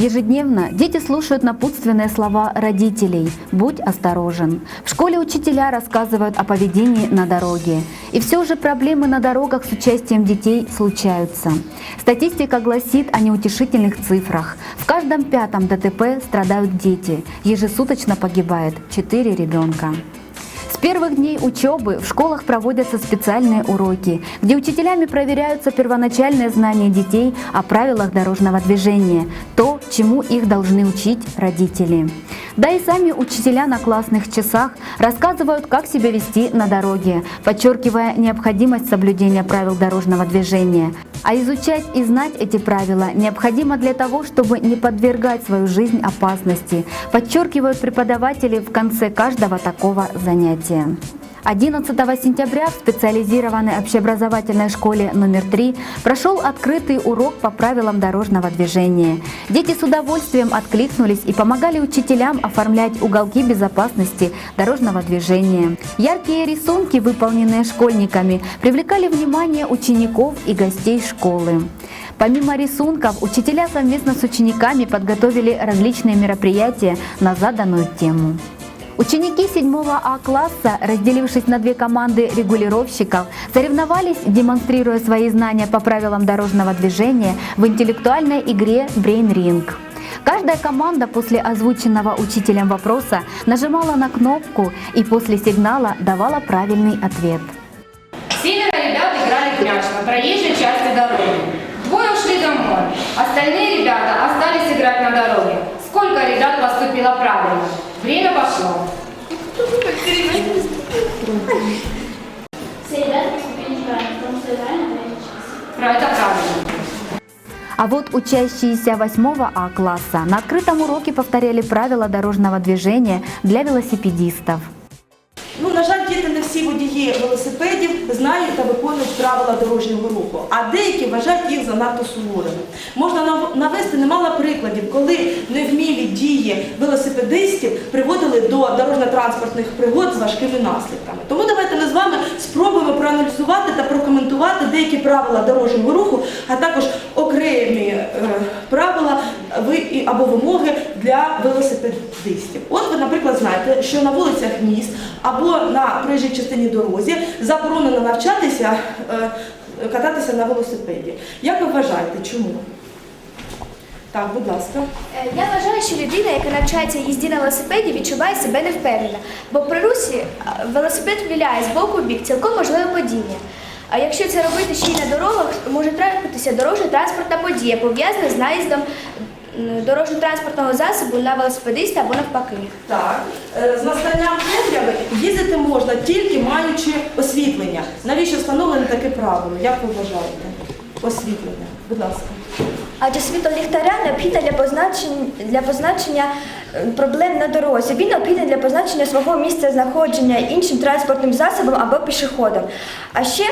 Ежедневно дети слушают напутственные слова родителей «Будь осторожен». В школе учителя рассказывают о поведении на дороге. И все же проблемы на дорогах с участием детей случаются. Статистика гласит о неутешительных цифрах. В каждом пятом ДТП страдают дети. Ежесуточно погибает 4 ребенка. Первых дней учебы в школах проводятся специальные уроки, где учителями проверяются первоначальные знания детей о правилах дорожного движения, то, чему их должны учить родители. Да и сами учителя на классных часах рассказывают, как себя вести на дороге, подчеркивая необходимость соблюдения правил дорожного движения. А изучать и знать эти правила необходимо для того, чтобы не подвергать свою жизнь опасности, подчеркивают преподаватели в конце каждого такого занятия. 11 сентября в специализированной общеобразовательной школе номер 3 прошел открытый урок по правилам дорожного движения. Дети с удовольствием откликнулись и помогали учителям оформлять уголки безопасности дорожного движения. Яркие рисунки, выполненные школьниками, привлекали внимание учеников и гостей школы. Помимо рисунков, учителя совместно с учениками подготовили различные мероприятия на заданную тему. Ученики 7 А класса, разделившись на две команды регулировщиков, соревновались, демонстрируя свои знания по правилам дорожного движения в интеллектуальной игре Brain Ring. Каждая команда после озвученного учителем вопроса нажимала на кнопку и после сигнала давала правильный ответ. Семеро ребят играли в мяч на проезжей части дороги. Двое ушли домой. Остальные ребята остались играть на дороге. Сколько ребят поступило правильно? Время пошло. Все ребята поступили неправильно, потому что реально это правильно. А вот учащиеся 8 А класса на открытом уроке повторяли правила дорожного движения для велосипедистов. Ну, на жаль, діти не всі водії велосипедів знають та виконують правила дорожнього руху, а деякі вважають їх занадто суворими. Можна навести немало прикладів, коли невмілі дії велосипедистів приводили до дорожньо-транспортних пригод з важкими наслідками. Тому давайте ми з вами спробуємо проаналізувати та прокоментувати деякі правила дорожнього руху, а також окремі е, правила або вимоги для велосипедистів. От ви, наприклад, знаєте, що на вулицях міст або на проїжджій частині дорозі заборонено навчатися е, кататися на велосипеді. Як ви вважаєте, чому? Так, будь ласка. Е, Я вважаю, що людина, яка навчається їзді на велосипеді, відчуває себе невпевнено. Бо при русі е, велосипед віляє з боку в бік, цілком можливе падіння. А якщо це робити ще й на дорогах, може трапитися дорожньо-транспортна подія, пов'язана з наїздом дорожньо-транспортного засобу на велосипедиста або навпаки. Так, е, з настанням темряви їздити можна тільки маючи освітлення. Навіщо встановлене таке правило? Як ви вважаєте? Освітлення. Будь ласка. Адже світло ліхтаря необхідне для позначення, для позначення е, проблем на дорозі. Він необхідний для позначення свого місця знаходження іншим транспортним засобом або пішоходом. А ще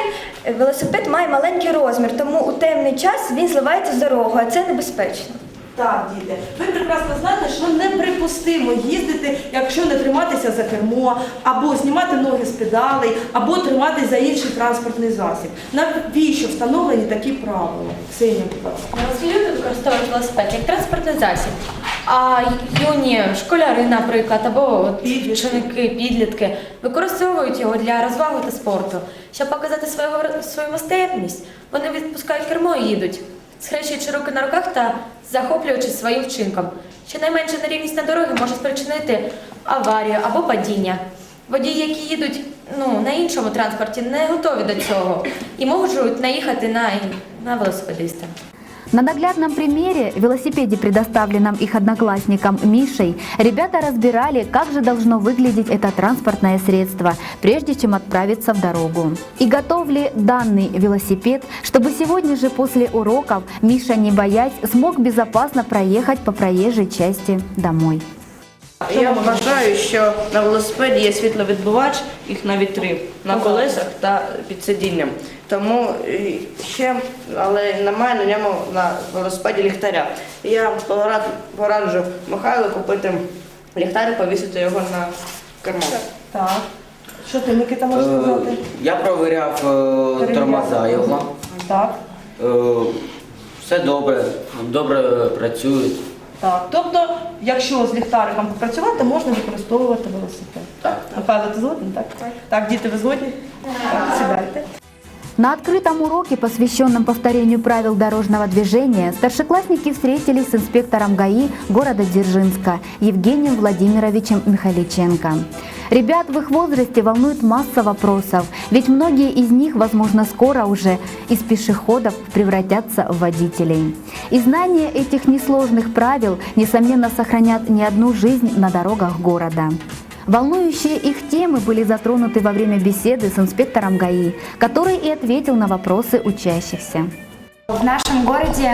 е, велосипед має маленький розмір, тому у темний час він зливається з дорогою, а це небезпечно. Так, діти, ви прекрасно знаєте, що неприпустимо їздити, якщо не триматися за кермо, або знімати ноги з педалей, або триматися за інший транспортний засіб. Навіщо встановлені такі правила? Ксенія, будь ласка. Люди використовують велосипед як транспортний засіб. А юні школяри, наприклад, або Підлітки. підлітки використовують його для розваги та спорту. Щоб показати свою, свою майстерність, вони відпускають кермо і їдуть, схрещуючи руки на руках та захоплюючись своїм вчинком. Щонайменше нерівність на дороги може спричинити аварію або падіння. Водії, які їдуть ну, на іншому транспорті, не готові до цього і можуть наїхати на, на велосипедиста. На наглядном примере, велосипеде, предоставленном их одноклассником Мишей, ребята разбирали, как же должно выглядеть это транспортное средство, прежде чем отправиться в дорогу. И готов ли данный велосипед, чтобы сегодня же после уроков Миша, не боясь, смог безопасно проехать по проезжей части домой. Я вважаю, що на велосипеді є світловідбивач, їх навіть три на колесах та під сидінням. Тому е, ще, але немає на ньому на велосипеді ліхтаря. Я порад- пораджу Михайлу купити ліхтар і повісити його на кермо. Так. Що ти, Микита, можеш Е, сказати? Я провіряв е, тормоза його. Так. Е, Все добре, добре працюють. Так, тобто, якщо з ліхтариком попрацювати, можна використовувати велосипед. Так. Михайло, ти згоден, так? Так. Так, діти, ви згодні? Так, сідайте. На открытом уроке, посвященном повторению правил дорожного движения, старшеклассники встретились с инспектором ГАИ города Дзержинска Евгением Владимировичем Михаличенко. Ребят в их возрасте волнует масса вопросов, ведь многие из них, возможно, скоро уже из пешеходов превратятся в водителей. И знание этих несложных правил, несомненно, сохранят не одну жизнь на дорогах города. Волнующие их темы были затронуты во время беседы с инспектором ГАИ, который и ответил на вопросы учащихся. В нашем городе,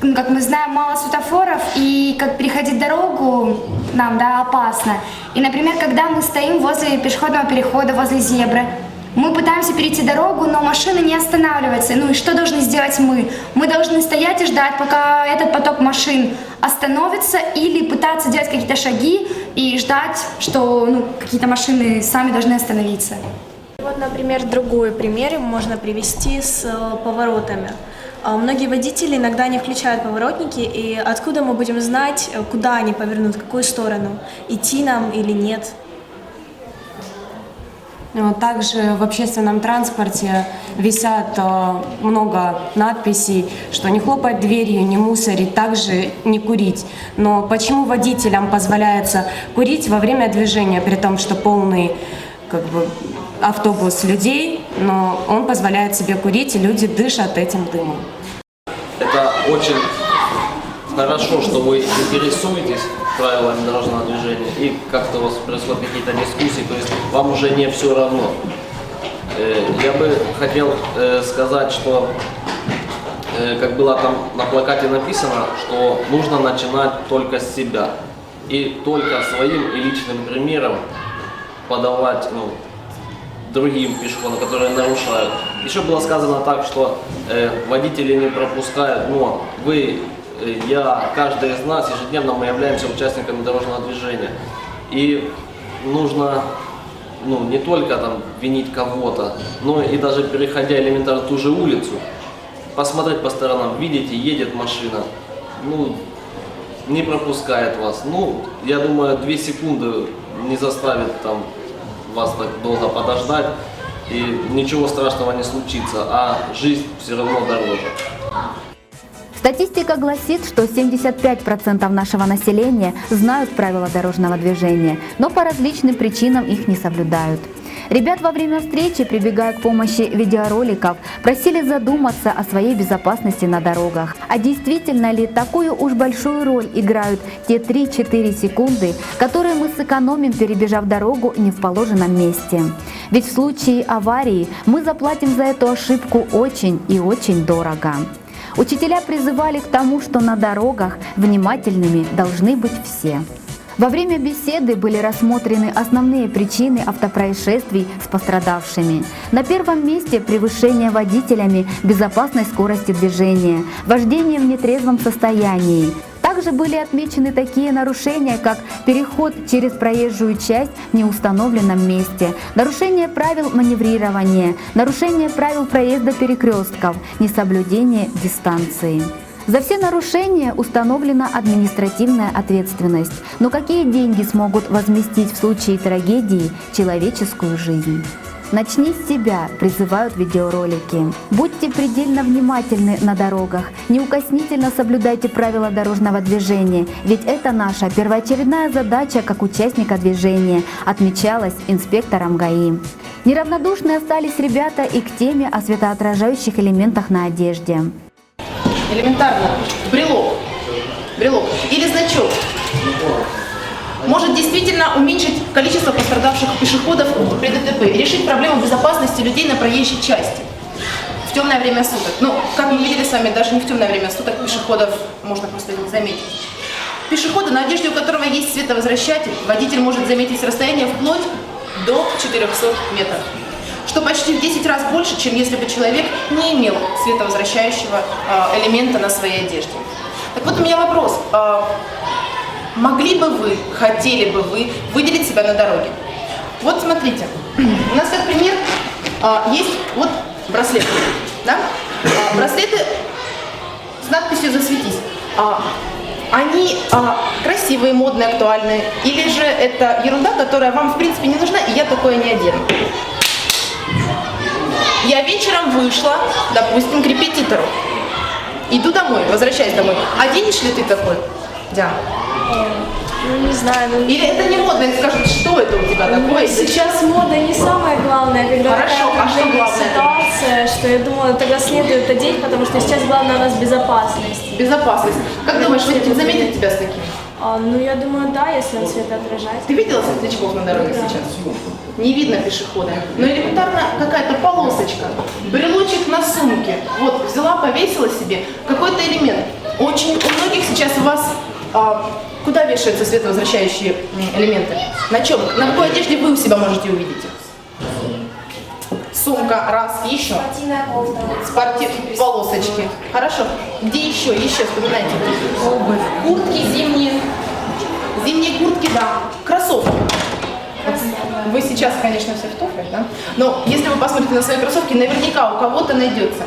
ну, как мы знаем, мало светофоров, и как переходить дорогу нам, да, опасно. И, например, когда мы стоим возле пешеходного перехода, возле зебры, мы пытаемся перейти дорогу, но машины не останавливаются. Ну и что должны сделать мы? Мы должны стоять и ждать, пока этот поток машин остановится, или пытаться делать какие-то шаги и ждать, что ну, какие-то машины сами должны остановиться. Вот, например, другой пример можно привести с э, поворотами. А, Многие водители иногда не включают поворотники, и откуда мы будем знать, э, куда они повернут, в какую сторону, идти нам или нет. Э, Также в общественном транспорте висят э, много надписей, что не хлопать дверью, не мусорить, также не курить. Но почему водителям позволяется курить во время движения, при том, что полный как бы, автобус людей, но он позволяет себе курить, и люди дышат этим дымом. Это очень хорошо, что вы интересуетесь правилами дорожного движения и как-то у вас происходят какие-то дискуссии, то есть вам уже не все равно. Э, Я бы хотел э, сказать, что э, как было там на плакате написано, что нужно начинать только с себя и только своим и личным примером подавать ну, другим пешеходам, которые нарушают. Еще было сказано так, что э, водители не пропускают, но вы, я, каждый из нас ежедневно мы являемся участниками дорожного движения. И нужно ну, не только там винить кого-то, но и даже переходя элементарно ту же улицу, посмотреть по сторонам, видите, едет машина, ну, не пропускает вас. Ну, я думаю, две секунды не заставит там вас так долго подождать, и ничего страшного не случится, а жизнь все равно дороже. Статистика гласит, что 75% нашего населения знают правила дорожного движения, но по различным причинам их не соблюдают. Ребят во время встречи, прибегая к помощи видеороликов, просили задуматься о своей безопасности на дорогах. А действительно ли такую уж большую роль играют те 3-4 секунды, которые мы сэкономим, перебежав дорогу не в положенном месте? Ведь в случае аварии мы заплатим за эту ошибку очень и очень дорого. Учителя призывали к тому, что на дорогах внимательными должны быть все. Во время беседы были рассмотрены основные причины автопроисшествий с пострадавшими. На первом месте превышение водителями безопасной скорости движения, вождение в нетрезвом состоянии. Также были отмечены такие нарушения, как переход через проезжую часть в неустановленном месте, нарушение правил маневрирования, нарушение правил проезда перекрестков, несоблюдение дистанции. За все нарушения установлена административная ответственность. Но какие деньги смогут возместить в случае трагедии человеческую жизнь? Начни с себя, призывают видеоролики. Будьте предельно внимательны на дорогах, неукоснительно соблюдайте правила дорожного движения, ведь это наша первоочередная задача как участника движения, отмечалась инспектором ГАИ. Неравнодушны остались ребята и к теме о светоотражающих элементах на одежде. элементарно брелок, брелок или значок может действительно уменьшить количество пострадавших пешеходов при ДТП и решить проблему безопасности людей на проезжей части в темное время суток. Ну, как мы видели с вами, даже не в темное время суток пешеходов можно просто не заметить. Пешехода, на одежде у которого есть световозвращатель, водитель может заметить с расстояния вплоть до 400 метров что почти в 10 раз больше, чем если бы человек не имел световозвращающего э, элемента на своей одежде. Так вот у меня вопрос. Могли бы вы, хотели бы вы выделить себя на дороге? Вот смотрите, у нас как пример э, есть вот браслеты. Да? Э, браслеты с надписью «Засветись». А они а, красивые, модные, актуальные, или же это ерунда, которая вам в принципе не нужна, и я такое не одену. Я вечером вышла, допустим, к репетитору. Иду домой, возвращаюсь домой. Оденешь ли ты такой? Да. Ну, не знаю. Ну, Или это не модно, и скажут, что это у тебя такое? Сейчас мода не самое главное, когда Хорошо, такая а что главное? ситуация, что я думаю, тогда следует одеть, потому что сейчас главное у нас безопасность. Безопасность. Как думаешь, водитель заметит тебя с таким? А, ну, я думаю, да, если он светоотражает. Ты видела светлячков на дороге сейчас? Не видно пешехода. Но элементарно какая-то полосочка, брелочек на сумке. Вот, взяла, повесила себе какой-то элемент. Очень у многих сейчас у вас куда вешаются световозвращающие элементы? На чем? На какой одежде вы у себя можете увидеть их? Сумка, раз, еще. Спортивная кофта. Спортив... полосочки. Хорошо. Где еще? Еще вспоминайте. Обувь. Куртки зимние. Зимние куртки, да. Кроссовки. Вы сейчас, конечно, все в туфлях, да? Но если вы посмотрите на свои кроссовки, наверняка у кого-то найдется.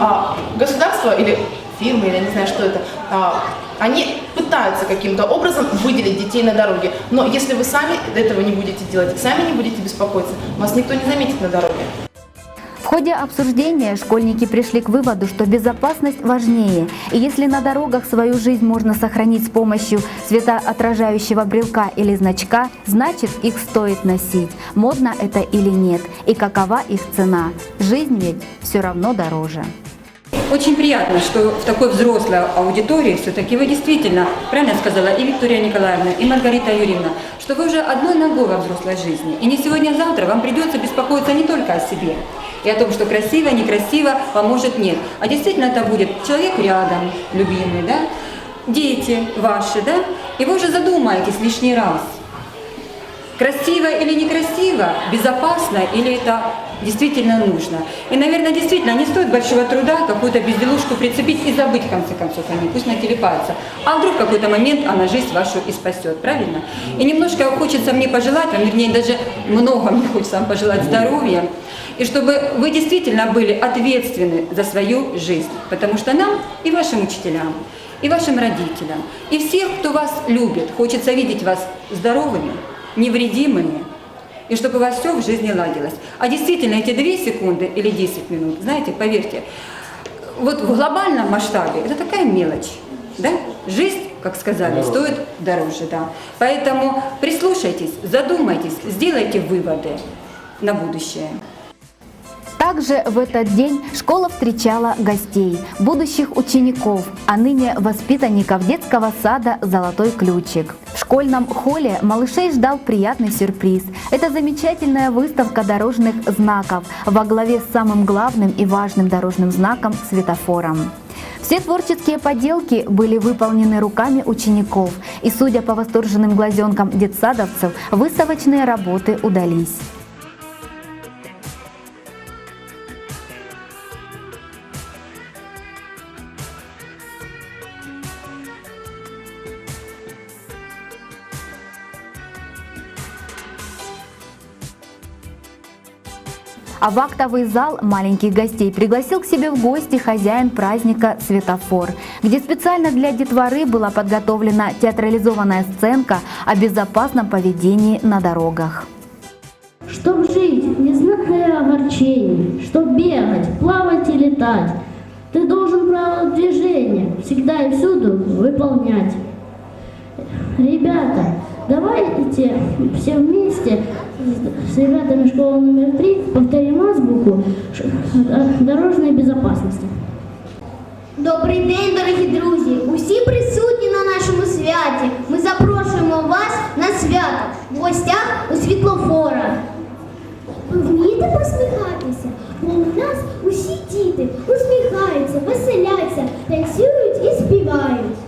А, государство или фирмы, или не знаю, что это, а, они пытаются каким-то образом выделить детей на дороге. Но если вы сами этого не будете делать, сами не будете беспокоиться, вас никто не заметит на дороге. В ходе обсуждения школьники пришли к выводу, что безопасность важнее. И если на дорогах свою жизнь можно сохранить с помощью светоотражающего брелка или значка, значит их стоит носить, модно это или нет, и какова их цена. Жизнь ведь все равно дороже. Очень приятно, что в такой взрослой аудитории все-таки вы действительно, правильно сказала и Виктория Николаевна, и Маргарита Юрьевна, что вы уже одной ногой во взрослой жизни. И не сегодня, а завтра вам придется беспокоиться не только о себе и о том, что красиво, некрасиво, поможет нет. А действительно это будет человек рядом, любимый, да, дети ваши, да, и вы уже задумаетесь лишний раз, красиво или некрасиво, безопасно или это действительно нужно. И, наверное, действительно не стоит большого труда какую-то безделушку прицепить и забыть, в конце концов, о ней, пусть нателепается. А вдруг в какой-то момент она жизнь вашу и спасет, правильно? И немножко хочется мне пожелать вам, вернее, даже много мне хочется вам пожелать здоровья, и чтобы вы действительно были ответственны за свою жизнь, потому что нам и вашим учителям, и вашим родителям, и всех, кто вас любит, хочется видеть вас здоровыми, невредимыми, и чтобы у вас все в жизни ладилось. А действительно, эти 2 секунды или 10 минут, знаете, поверьте, вот в глобальном масштабе это такая мелочь, да? Жизнь, как сказали, стоит дороже, да. Поэтому прислушайтесь, задумайтесь, сделайте выводы на будущее. Также в этот день школа встречала гостей, будущих учеников, а ныне воспитанников детского сада «Золотой ключик». В школьном холле малышей ждал приятный сюрприз. Это замечательная выставка дорожных знаков во главе с самым главным и важным дорожным знаком – светофором. Все творческие поделки были выполнены руками учеников, и, судя по восторженным глазенкам детсадовцев, выставочные работы удались. А в актовый зал маленьких гостей пригласил к себе в гости хозяин праздника «Светофор», где специально для детворы была подготовлена театрализованная сценка о безопасном поведении на дорогах. Чтоб жить, не зная огорчений, чтоб бегать, плавать и летать, ты должен правила движения всегда и всюду выполнять. Ребята, давайте все вместе с с ребятами школы номер три повторим азбуку дорожной безопасности. Добрий день, дорогі друзі! Усі присутні на нашому святі. Ми запрошуємо вас на свято в гостях у світлофора. Ви вмієте посміхатися? Бо у нас усі діти усміхаються, веселяться, танцюють і співають.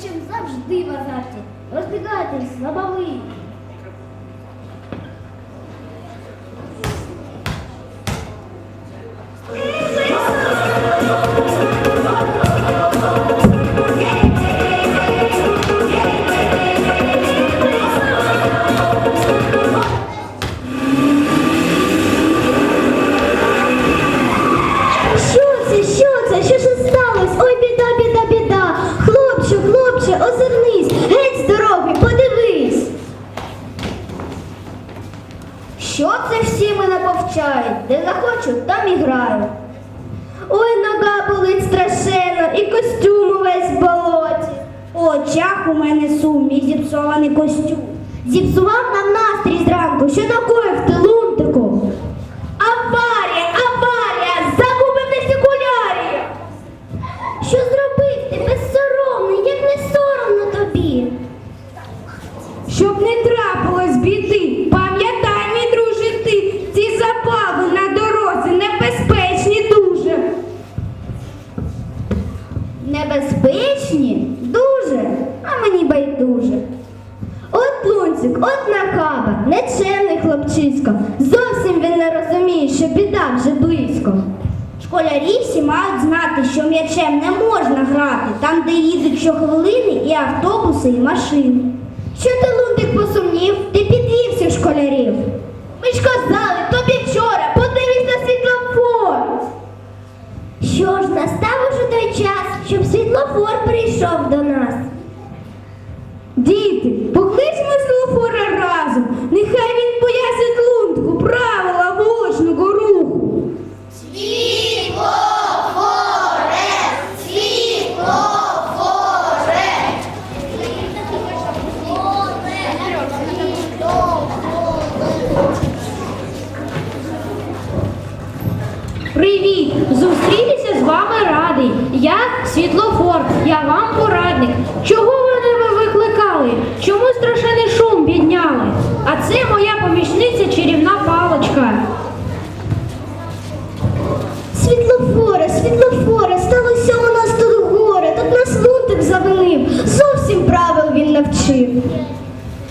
М'ячем завжди в азарті. Розбігайтесь, слабовий. Машини. Що ти, лунтик, посумнів? Ти підвівся школярів. Ми ж казали тобі вчора, подивись на світлофор. Що ж, настав уже той час, щоб світлофор прийшов до нас. Діти, покличмо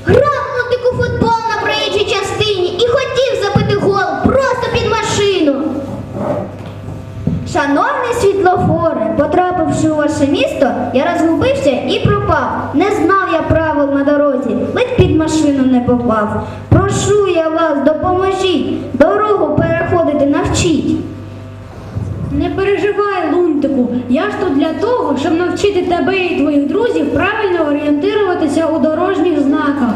Грав лунтик футбол на проїжджій частині і хотів забити гол просто під машину. Шановний світлофоре, потрапивши у ваше місто, я розгубився і пропав. Не знав я правил на дорозі, ледь під машину не попав. Прошу я вас, допоможіть, дорогу переходити навчіть. Не переживай, лунтику. Я ж тут для того, щоб навчити тебе і твоїх друзів правильно орієнтуватися у дорожніх знаках.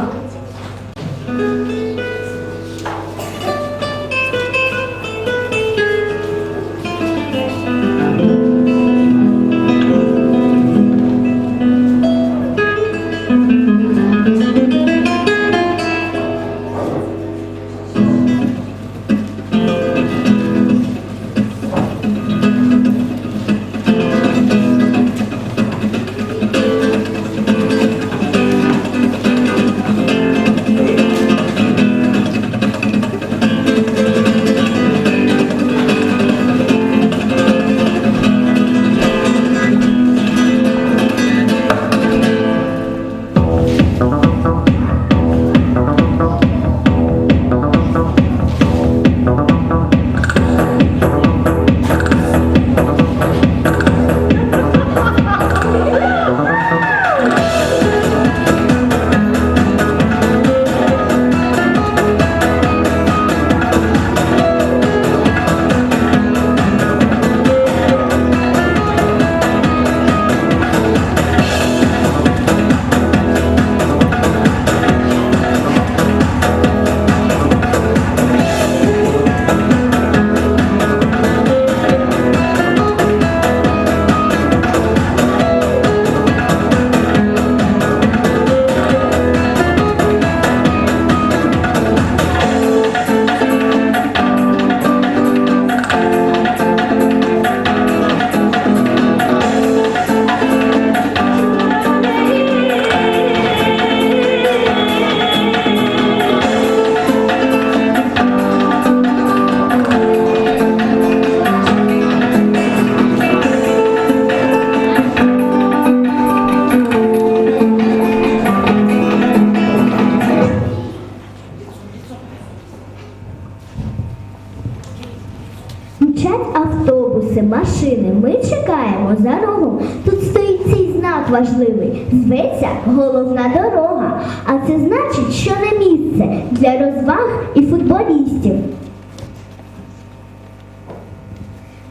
Важливий. Зветься головна дорога. А це значить, що не місце для розваг і футболістів.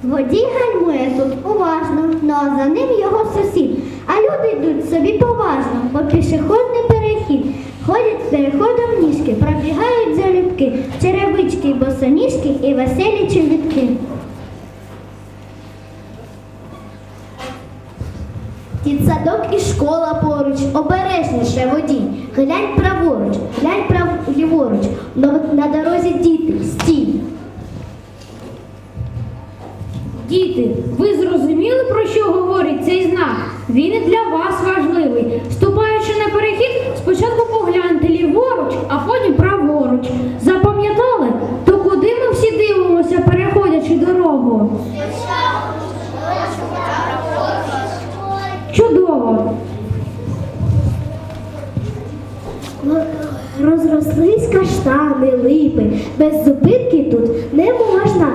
Водій гальмує тут уважно, ну а за ним його сусід. А люди йдуть собі поважно, по пішохідний перехід. Ходять переходом ніжки, пробігають залюбки, черевички босоніжки і веселі чобітки. Обережніше водій. Глянь праворуч, глянь прав... ліворуч, на дорозі діти, стій. Діти, ви зрозуміли, про що говорить цей знак? Він і для вас важливий. Вступаючи на перехід, спочатку Без зупинки тут не можна.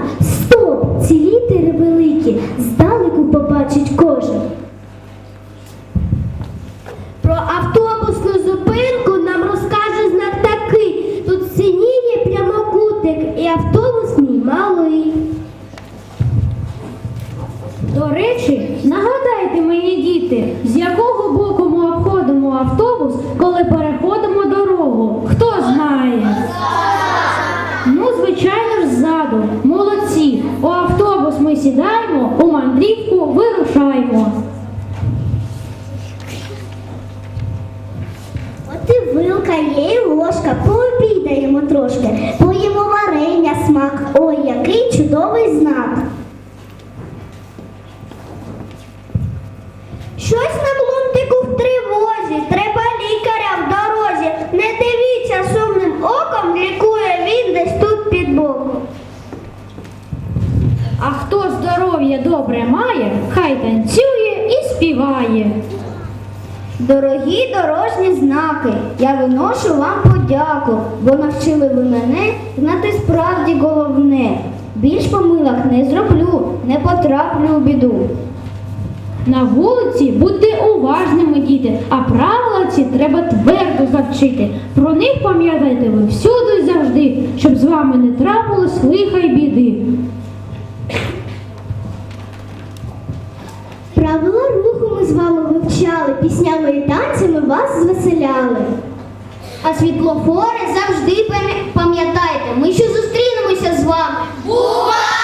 А хто здоров'я добре має, хай танцює і співає. Дорогі дорожні знаки, я виношу вам подяку, бо навчили ви мене знати справді головне. Більш помилок не зроблю, не потраплю у біду. На вулиці будьте уважними, діти, а правила ці треба твердо завчити. Про них пам'ятайте ви всюди і завжди, щоб з вами не трапилось лиха й біди. З вами вивчали, піснями і танцями вас звеселяли. А світлофори завжди пам'ятайте, ми ще зустрінемося з вами. Бувайте!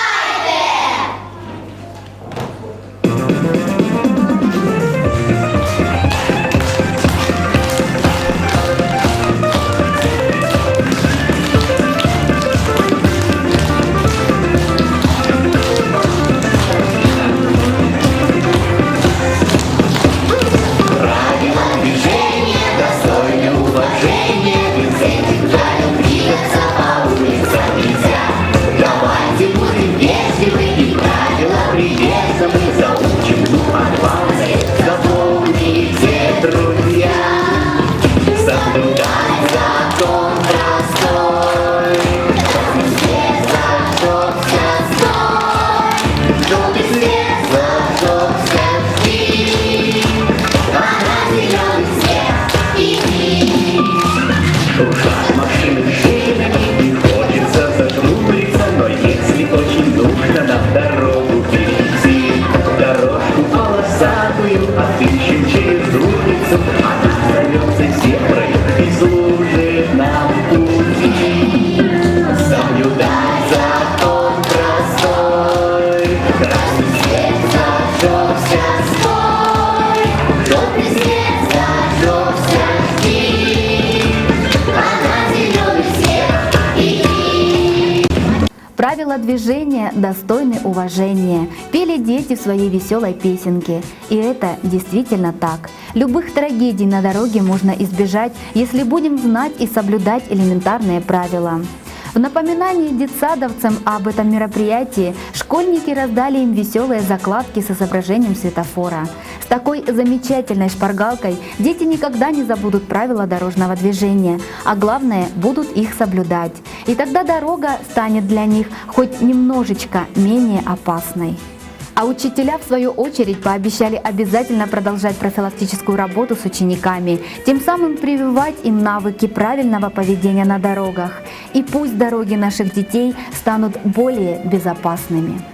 Дети в своей веселой песенке. И это действительно так. Любых трагедий на дороге можно избежать, если будем знать и соблюдать элементарные правила. В напоминании детсадовцам об этом мероприятии школьники раздали им веселые закладки с изображением светофора. С такой замечательной шпаргалкой дети никогда не забудут правила дорожного движения, а главное будут их соблюдать. И тогда дорога станет для них хоть немножечко менее опасной. А учителя, в свою очередь, пообещали обязательно продолжать профилактическую работу с учениками, тем самым прививать им навыки правильного поведения на дорогах. И пусть дороги наших детей станут более безопасными.